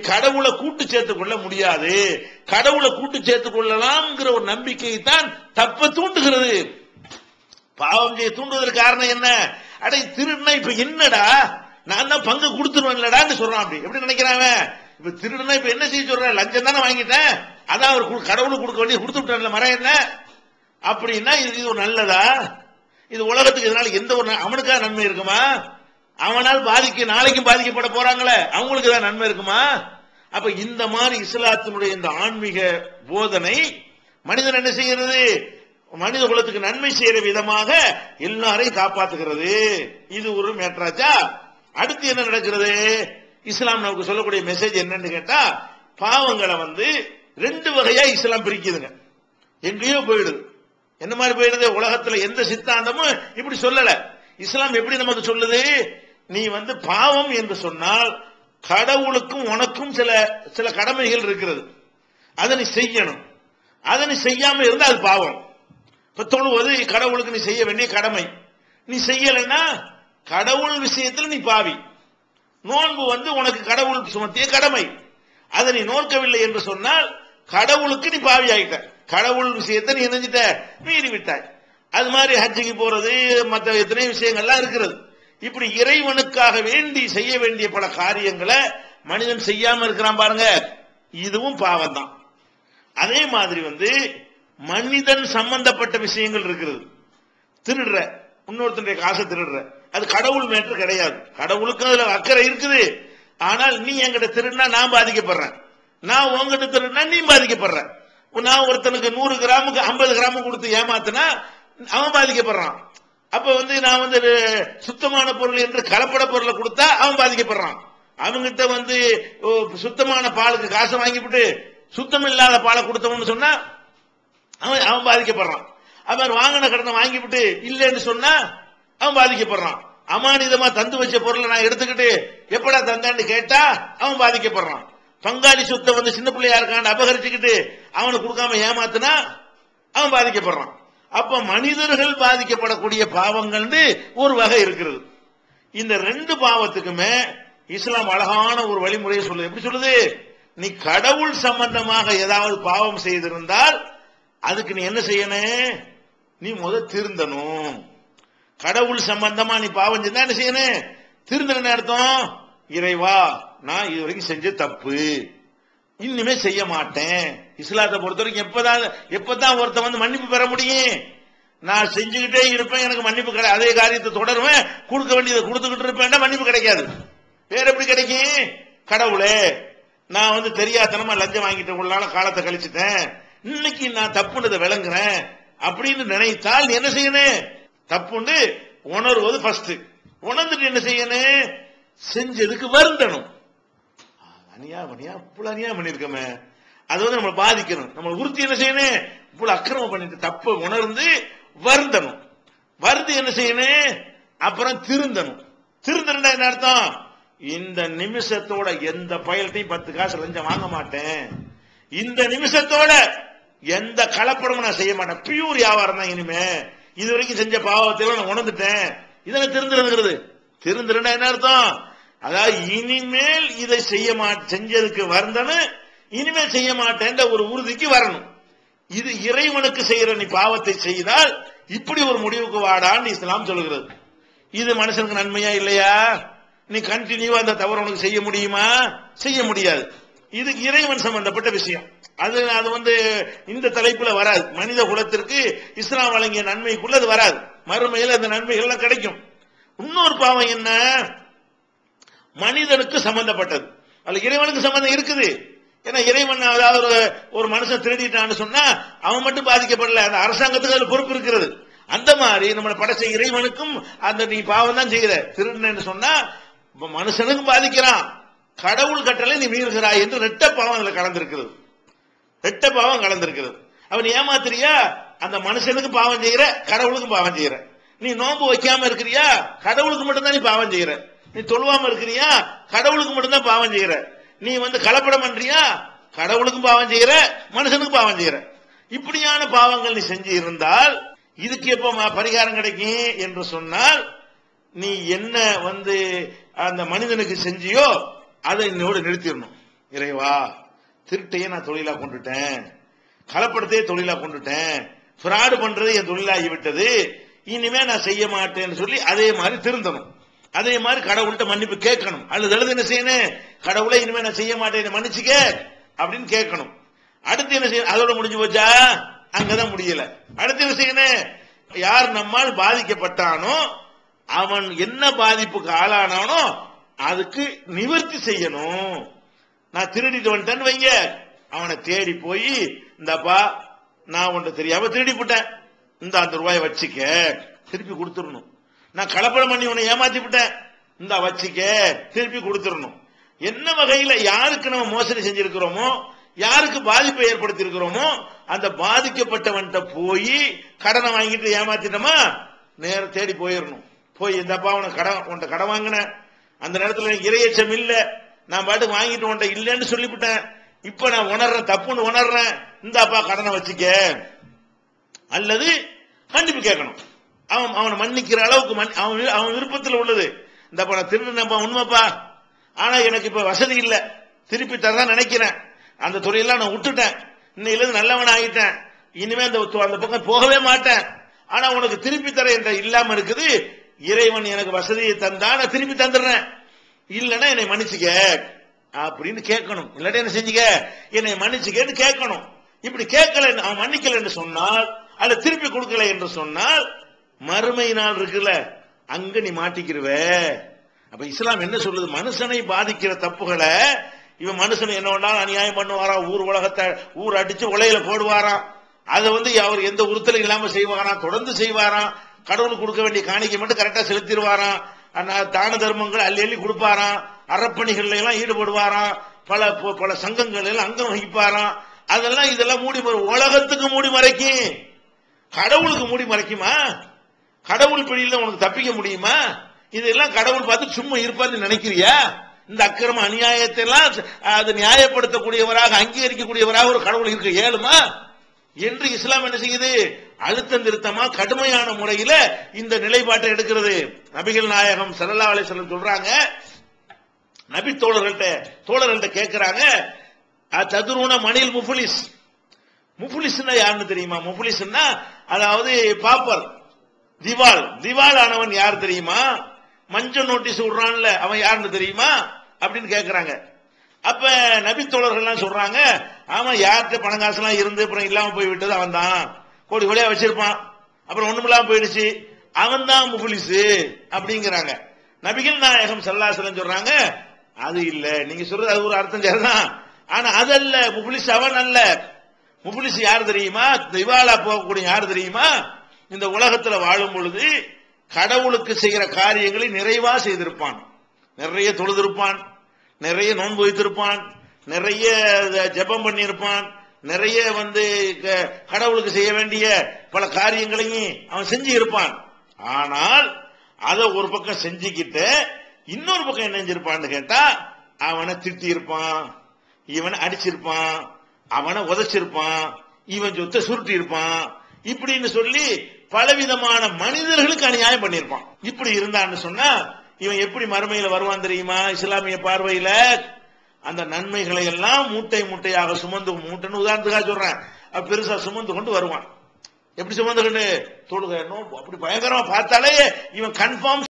கடவுளை கூட்டு சேர்த்துக் கொள்ள முடியாது. கடவுளை கூட்டு சேர்த்துக் கொள்ளலாம்ங்கிற ஒரு நம்பிக்கை தான் தப்ப தூண்டுகிறது. பாவம் செய்ய தூண்டுவதற்கு காரணம் என்ன? அடே திருடுனா இப்ப என்னடா? நான் தான் பங்கு கொடுத்துருவேன்லடான்னு சொல்றான் அப்படி. எப்படி நினைக்கிறான் அவன்? இப்ப திருடுனா இப்ப என்ன செய்ய சொல்றேன்? லஞ்சம் தானே வாங்கிட்டேன். அதான் அவர் கு- கடவுளுக்கு கொடுக்க வேண்டிய கொடுத்து விட்டான்ல மரம் என்ன? அப்படின்னா இது இது ஒரு நல்லதா? இது உலகத்துக்கு இதனால எந்த ஒரு ந- அவனுக்கா நன்மை இருக்குமா? அவனால் பாதிக்க நாளைக்கும் பாதிக்கப்பட போறாங்களே அவங்களுக்கு தான் நன்மை இருக்குமா? அப்ப இந்த மாதிரி இஸ்லாத்தினுடைய இந்த ஆன்மீக போதனை மனிதன் என்ன செய்கிறது? மனித குலத்துக்கு நன்மை செய்யற விதமாக எல்லாரையும் காப்பாத்துகிறது. இது ஒரு மேட்ராச்சா அடுத்து என்ன நடக்கிறது? இஸ்லாம் நமக்கு சொல்லக்கூடிய மெசேஜ் என்னன்னு கேட்டா பாவங்களை வந்து ரெண்டு வகையா இஸ்லாம் பிரிக்குதுங்க. எங்கேயோ போயிடுது. என்ன மாதிரி போயிடுது? உலகத்துல எந்த சித்தாந்தமும் இப்படி சொல்லல. இஸ்லாம் எப்படி நமக்கு சொல்லுது? நீ வந்து பாவம் என்று சொன்னால் கடவுளுக்கும் உனக்கும் சில சில கடமைகள் இருக்கிறது. அதை நீ செய்யணும். அதை நீ செய்யாம இருந்தா அது பாவம். இப்ப தொழுவது கடவுளுக்கு நீ செய்ய வேண்டிய கடமை. நீ செய்யலைன்னா கடவுள் விஷயத்தில் நீ பாவி. நோன்பு வந்து உனக்கு கடவுள் சுமத்திய கடமை. அதை நீ நோக்கவில்லை என்று சொன்னால் கடவுளுக்கு நீ பாவி ஆகிட்ட கடவுள் விஷயத்தை நீ நினைஞ்சிட்ட மீறி விட்டாய் அது மாதிரி ஹஜ்ஜுக்கு போறது மற்ற எத்தனை விஷயங்கள்லாம் இருக்கிறது. இப்படி இறைவனுக்காக வேண்டி செய்ய வேண்டிய பல காரியங்களை மனிதன் செய்யாம இருக்கிறான் பாருங்க. இதுவும் பாவம் தான் அதே மாதிரி வந்து மனிதன் சம்பந்தப்பட்ட விஷயங்கள் இருக்கிறது. திருடுற இன்னொருத்தனுடைய காசை திருடுற. அது கடவுள் மேற்று கிடையாது. கடவுளுக்கு அதுல அக்கறை இருக்குது. ஆனால் நீ என்கிட்ட திருடினா நான் பாதிக்கப்படுறேன். நான் உங்ககிட்ட திருடினா நீ பாதிக்கப்படுற நான் ஒருத்தனுக்கு நூறு கிராமுக்கு ஐம்பது கிராமம் கொடுத்து ஏமாத்தினா அவன் பாதிக்கப்படுறான். அப்ப வந்து நான் வந்து சுத்தமான பொருள் என்று கலப்பட பொருளை கொடுத்தா அவன் பாதிக்கப்படுறான். அவங்கிட்ட வந்து சுத்தமான பாலுக்கு காசை வாங்கிவிட்டு சுத்தம் இல்லாத பாலை கொடுத்தவன்னு சொன்னா அவன் அவன் பாதிக்கப்படுறான். அவன் வாங்கின கடனை வாங்கிவிட்டு இல்லைன்னு சொன்னா அவன் பாதிக்கப்படுறான். அமானிதமா தந்து வச்ச பொருளை நான் எடுத்துக்கிட்டு எப்படா தந்தான்னு கேட்டா அவன் பாதிக்கப்படுறான். பங்காளி சொத்தை வந்து சின்ன பிள்ளையா இருக்கான்னு அபகரிச்சுக்கிட்டு அவனுக்கு கொடுக்காம ஏமாத்தினா அவன் பாதிக்கப்படுறான். அப்ப மனிதர்கள் பாதிக்கப்படக்கூடிய பாவங்கள் ஒரு வகை இருக்கிறது. இந்த ரெண்டு பாவத்துக்குமே இஸ்லாம் அழகான ஒரு வழிமுறையை சொல்லுது. எப்படி சொல்லுது? நீ கடவுள் சம்பந்தமாக ஏதாவது பாவம் செய்திருந்தால் அதுக்கு நீ என்ன செய்யணும்? நீ முத திருந்தணும். கடவுள் சம்பந்தமா நீ பாவம் செஞ்சா என்ன செய்யணும்? திருந்தன அர்த்தம்? இறைவா நான் இது வரைக்கும் செஞ்ச தப்பு. இனிமே செய்ய மாட்டேன். இஸ்லாத்தை பொறுத்த வரைக்கும் எப்பதான் எப்பதான் ஒருத்தன் வந்து மன்னிப்பு பெற முடியும்? நான் செஞ்சுக்கிட்டே இருப்பேன் எனக்கு மன்னிப்பு கிடையாது அதே காரியத்தை தொடருவேன் கொடுக்க வேண்டியதை கொடுத்துக்கிட்டு இருப்பேன் மன்னிப்பு கிடைக்காது. வேற எப்படி கிடைக்கும்? கடவுளே நான் வந்து தெரியாதனமா லஞ்சம் வாங்கிட்டு உள்ளால காலத்தை கழிச்சுட்டேன். இன்னைக்கு நான் தப்புன்றதை விளங்குறேன் அப்படின்னு நினைத்தால் நீ என்ன செய்யணும்? தப்புன்னு உணர்வது ஃபர்ஸ்ட் உணர்ந்துட்டு என்ன செய்யணும்? செஞ்சதுக்கு வருந்தணும். அனியா பண்ணியா இவ்வளவு அனியா பண்ணிருக்கோமே அது வந்து நம்மளை பாதிக்கணும். நம்ம உறுத்தி என்ன செய்யணும்? இவ்வளவு அக்கிரமம் பண்ணிட்டு தப்ப உணர்ந்து வருந்தணும் வருந்து என்ன செய்யணும்? அப்புறம் திருந்தணும். திருந்தணும்னா என்ன அர்த்தம்? இந்த நிமிஷத்தோட எந்த பயல்ட்டையும் பத்து காசு லஞ்சம் வாங்க மாட்டேன். இந்த நிமிஷத்தோட எந்த கலப்படமும் நான் செய்ய மாட்டேன். பியூர் வியாபாரம் தான் இனிமே. இது வரைக்கும் செஞ்ச பாவத்தை நான் உணர்ந்துட்டேன். இதெல்லாம் திருந்துருங்கிறது திருந்துருன்னா என்ன அர்த்தம்? அதாவது இனிமேல் இதை செய்ய மா செஞ்சதுக்கு வருந்தனு இனிமேல் செய்ய மாட்டேன்ற ஒரு உறுதிக்கு வரணும். இது இறைவனுக்கு செய்யற நீ பாவத்தை செய்தால் இப்படி ஒரு முடிவுக்கு வாடான்னு இஸ்லாம் சொல்லுகிறது. இது மனுஷனுக்கு நன்மையா இல்லையா? நீ கண்டினியூவா அந்த தவறு உனக்கு செய்ய முடியுமா? செய்ய முடியாது. இது இறைவன் சம்பந்தப்பட்ட விஷயம். அது அது வந்து இந்த தலைப்புல வராது. மனித குலத்திற்கு இஸ்லாம் வழங்கிய நன்மைக்குள்ள அது வராது. மறுமையில் அந்த நன்மைகள் எல்லாம் கிடைக்கும். இன்னொரு பாவம் என்ன? மனிதனுக்கு சம்பந்தப்பட்டது. அதுல இறைவனுக்கு சம்பந்தம் இருக்குது. ஏன்னா இறைவன் அதாவது ஒரு ஒரு மனுஷன் திருடிட்டான்னு சொன்னா அவன் மட்டும் பாதிக்கப்படல. அந்த அரசாங்கத்துக்கு அதுல பொறுப்பு இருக்கிறது. அந்த மாதிரி நம்மளை படைச்ச இறைவனுக்கும் அந்த நீ பாவம் தான் செய்கிற. திருடுன்னு சொன்னா மனுஷனுக்கும் பாதிக்கிறான். கடவுள் கட்டளை நீ மீறுகிறாய் என்று ரெட்ட பாவம் அதுல கலந்திருக்கிறது. ரெட்ட பாவம் கலந்திருக்கிறது. அவன் ஏமாத்துறியா? அந்த மனுஷனுக்கு பாவம் செய்யற கடவுளுக்கும் பாவம் செய்யற நீ நோன்பு வைக்காம இருக்கிறியா? கடவுளுக்கு மட்டும்தான் நீ பாவம் செய்யற நீ தொழுவாம இருக்கிறியா? கடவுளுக்கு மட்டும்தான் பாவம் செய்யற நீ வந்து கலப்படம் பண்றியா? கடவுளுக்கும் பாவம் செய்யற மனுஷனுக்கும் பாவம் செய்யற. இப்படியான பாவங்கள் நீ செஞ்சு இருந்தால் இதுக்கு எப்ப பரிகாரம் கிடைக்கும் என்று சொன்னால் நீ என்ன வந்து அந்த மனிதனுக்கு செஞ்சியோ அதை என்னோட நிறுத்திடணும். இறைவா திருட்டையே நான் தொழிலா கொண்டுட்டேன். கலப்படத்தையே தொழிலா கொண்டுட்டேன். ஃப்ராடு பண்றது என் தொழிலாகி விட்டது இனிமே நான் செய்ய மாட்டேன்னு சொல்லி அதே மாதிரி திருந்தணும். அதே மாதிரி கடவுள்கிட்ட மன்னிப்பு கேட்கணும். அல்லது எழுது என்ன செய்யணும்? கடவுளை இனிமே நான் செய்ய மாட்டேன் மன்னிச்சுக்க அப்படின்னு கேட்கணும். அடுத்து என்ன செய்யணும்? அதோட முடிஞ்சு போச்சா? அங்கதான் முடியல. அடுத்து என்ன செய்யணும்? யார் நம்மால் பாதிக்கப்பட்டானோ அவன் என்ன பாதிப்புக்கு ஆளானானோ அதுக்கு நிவர்த்தி செய்யணும். நான் திருடிட்டு வந்துட்டேன்னு வைங்க. அவனை தேடி போய் இந்தப்பா நான் உன்ட்ட தெரியாம திருடி போட்டேன் இந்த அந்த ரூபாயை வச்சுக்க. திருப்பி கொடுத்துடணும். நான் கலப்படம் பண்ணி உன்னை ஏமாத்தி விட்டேன் இந்த வச்சுக்க திருப்பி கொடுத்துடணும். என்ன வகையில யாருக்கு நம்ம மோசடி செஞ்சிருக்கிறோமோ யாருக்கு பாதிப்பை ஏற்படுத்தி இருக்கிறோமோ அந்த பாதிக்கப்பட்டவன்கிட்ட போய் கடனை வாங்கிட்டு ஏமாத்திட்டோமா நேர தேடி போயிடணும் போய் இந்தப்பா உனக்கு கடன் உன்ட்ட கடன் வாங்கினேன். அந்த நேரத்தில் எனக்கு இரையச்சம் இல்லை. நான் பாட்டுக்கு வாங்கிட்டு உன்ட்ட இல்லைன்னு சொல்லிவிட்டேன். இப்ப நான் உணர்றேன் தப்புன்னு உணர்றேன். இந்தாப்பா கடனை வச்சுக்க. அல்லது கண்டிப்பு கேட்கணும். அவன் அவனை மன்னிக்கிற அளவுக்கு மன்னி- அவன் வி- அவன் விருப்பத்தில் உள்ளது. இந்த நான் திருடுனப்பா உண்மைப்பா. ஆனா எனக்கு இப்ப வசதி இல்லை. திருப்பி தரதான் நினைக்கிறேன். அந்த துறையெல்லாம் நான் விட்டுட்டேன். இன்னையில நல்லவன் ஆகிட்டேன் இனிமே அந்த அந்த பக்கம் போகவே மாட்டேன். ஆனா உனக்கு திருப்பி தர என்ற இல்லாம இருக்குது. இறைவன் எனக்கு வசதியை தந்தா நான் திருப்பி தந்துடுறேன். இல்லைன்னா என்னை மன்னிச்சுக்க. அப்படின்னு கேட்கணும். இல்லாட்டி என்ன செஞ்சுக்க? என்னை மன்னிச்சுக்கன்னு கேட்கணும். இப்படி கேட்கல அவன் மன்னிக்கல என்று சொன்னால் அல்ல திருப்பி கொடுக்கல என்று சொன்னால் மறுமை நாள் இருக்குல்ல அங்க நீ மாட்டிக்கிருவ. அப்ப இஸ்லாம் என்ன சொல்லுது? மனுஷனை பாதிக்கிற தப்புகளை இவன் மனுஷன் என்ன வேணாலும் அநியாயம் பண்ணுவாராம் ஊர் உலகத்தை ஊர் அடிச்சு உலையில போடுவாராம் அதை வந்து அவர் எந்த உறுத்தலும் இல்லாம செய்வாராம் தொடர்ந்து செய்வாராம் கடவுளுக்கு கொடுக்க வேண்டிய காணிக்கை மட்டும் கரெக்டா செலுத்திடுவாராம் ஆனா தான தர்மங்கள் அள்ளி அள்ளி கொடுப்பாராம் அறப்பணிகள்ல எல்லாம் ஈடுபடுவாராம் பல ப- பல சங்கங்கள் எல்லாம் அங்கம் வகிப்பாராம் அதெல்லாம் இதெல்லாம் மூடி உலகத்துக்கு மூடி மறைக்கும். கடவுளுக்கு மூடி மறைக்குமா? கடவுள் பிடியில உனக்கு தப்பிக்க முடியுமா? இதெல்லாம் கடவுள் பார்த்து சும்மா இருப்பார்னு நினைக்கிறியா? இந்த அக்கிரம அநியாயத்தை எல்லாம் அது நியாயப்படுத்தக்கூடியவராக அங்கீகரிக்கக்கூடியவராக ஒரு கடவுள் இருக்க ஏழுமா என்று இஸ்லாம் என்ன செய்யுது? அழுத்தம் திருத்தமா கடுமையான முறையில இந்த நிலைப்பாட்டை எடுக்கிறது. நபிகள் நாயகம் சரல்லா அலைஹி சொல்றாங்க. நபி தோழர்கள்ட்ட தோழர்கள்ட்ட கேட்கிறாங்க ததுருன மணில் முஃபுலிஸ்? முஃபுலிஸ்னா யாருன்னு தெரியுமா? முஃபுலிஸ்னா அதாவது பாப்பர். திவால். திவால் ஆனவன் யார் தெரியுமா? மஞ்சள் நோட்டீஸ் விடுறான்ல அவன் யாருன்னு தெரியுமா? அப்படின்னு கேக்குறாங்க. அப்ப நபி தோழர்கள்லாம் சொல்றாங்க அவன் யார்கிட்ட பணம் காசுலாம் இருந்து அப்புறம் இல்லாம போய் விட்டது அவன் தான் கோடி கோடியா வச்சிருப்பான். அப்புறம் ஒண்ணுமில்லாம போயிடுச்சு. அவன் தான் முகுலிசு அப்படிங்கிறாங்க. நபிகள் நாயகம் சல்லாசலம் சொல்றாங்க அது இல்ல. நீங்க சொல்றது அது ஒரு அர்த்தம் சரிதான். ஆனா அதல்ல முஃபுலிஸ் அவன் அல்ல. முஃபுலிஸ் யார் தெரியுமா? திவாலா போகக்கூடிய யார் தெரியுமா? இந்த உலகத்துல வாழும் பொழுது கடவுளுக்கு செய்கிற காரியங்களை நிறைவா செய்திருப்பான். நிறைய தொழுதிருப்பான் நிறைய நோன்பு வைத்திருப்பான் நிறைய ஜெபம் பண்ணியிருப்பான் நிறைய வந்து க- கடவுளுக்கு செய்ய வேண்டிய பல காரியங்களையும் அவன் செஞ்சு இருப்பான் ஆனால் அதை ஒரு பக்கம் செஞ்சுக்கிட்டு இன்னொரு பக்கம் என்ன செஞ்சிருப்பான்னு கேட்டா அவனை திட்டி இருப்பான் இவனை அடிச்சிருப்பான் அவனை உதைச்சிருப்பான் இவன் சொத்தை சுருட்டி இருப்பான் இப்படின்னு சொல்லி பலவிதமான மனிதர்களுக்கு அநியாயம் பண்ணியிருப்பான். இப்படி இருந்தான்னு சொன்னா இவன் எப்படி மறுமையில வருவான் தெரியுமா? இஸ்லாமிய பார்வையில அந்த நன்மைகளை எல்லாம் மூட்டை மூட்டையாக சுமந்து மூட்டைன்னு உதாரணத்துக்காக சொல்றேன். அப்ப பெருசா சுமந்து கொண்டு வருவான். எப்படி சுமந்து கொண்டு தொழுக அப்படி பயங்கரமா பார்த்தாலே இவன் கன்ஃபார்ம்